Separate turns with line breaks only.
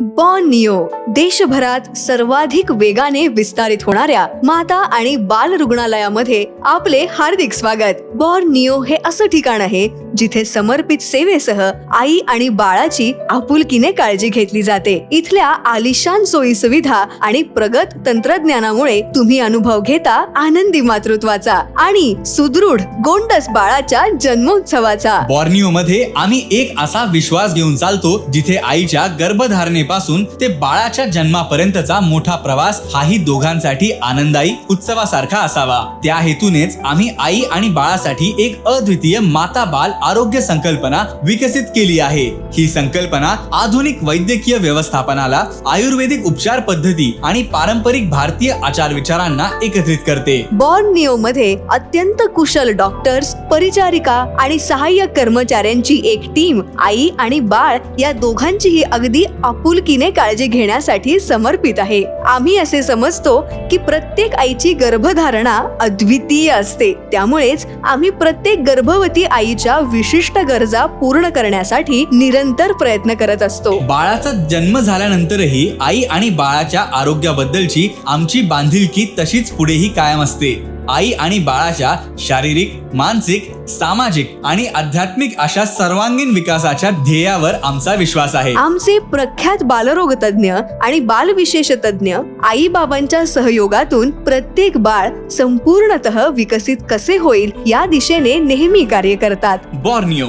Born देशभरात सर्वाधिक वेगाने विस्तारित होणाऱ्या माता आणि बाल रुग्णालयामध्ये आपले हार्दिक स्वागत. बॉर्न निओ हे असं ठिकाण आहे जिथे समर्पित सेवेसह आई आणि बाळाची आपुलकीने काळजी घेतली जाते. इथल्या आलिशान सोयी सुविधा आणि प्रगत तंत्रज्ञानामुळे तुम्ही अनुभव घेता आनंदी मातृत्वाचा आणि सुदृढ गोंडस बाळाच्या जन्मोत्सवाचा.
बॉर्नियो मध्ये आम्ही एक असा विश्वास घेऊन चालतो जिथे आईच्या गर्भधारणे गर्भधारणेपासून ते बाळाच्या जन्मापर्यंतचा मोठा प्रवास हाही दोघांसाठी आनंदायी उत्सवासारखा असावा. त्या हेतूनेच आम्ही आई आणि बाळासाठी एक अद्वितीय माता बाल आरोग्य संकल्पना विकसित केली आहे. ही संकल्पना आधुनिक वैद्यकीय व्यवस्थापनाला आयुर्वेदिक उपचार पद्धती आणि पारंपरिक भारतीय आचार विचारांना एकत्रित करते.
बॉर्न निओ मध्ये अत्यंत कुशल डॉक्टर्स परिचारिका आणि सहाय्यक कर्मचाऱ्यांची एक टीम आई आणि बाळ या दोघांचीही अगदी आपुल आपुलकीने काळजी घेण्यासाठी समर्पित आहे. आम्ही असे समजतो की प्रत्येक आईची गर्भधारणा अद्वितीय असते. त्यामुळेच आम्ही प्रत्येक गर्भवती आईच्या विशिष्ट गरजा पूर्ण करण्यासाठी निरंतर प्रयत्न करत असतो.
बाळाचा जन्म झाल्यानंतरही आई आणि बाळाच्या आरोग्याबद्दलची आमची बांधिलकी तशीच पुढेही कायम असते. आई आणि बाळाच्या शारीरिक मानसिक सामाजिक आणि आध्यात्मिक अशा सर्वांगीण विकासाच्या ध्येयावर आमचा विश्वास आहे.
आमचे प्रख्यात बालरोग तज्ज्ञ आणि बालविशेष तज्ज्ञ आई बाबांच्या सहयोगातून प्रत्येक बाळ संपूर्णतः विकसित कसे होईल या दिशेने नेहमी कार्य करतात.
बॉर्निओ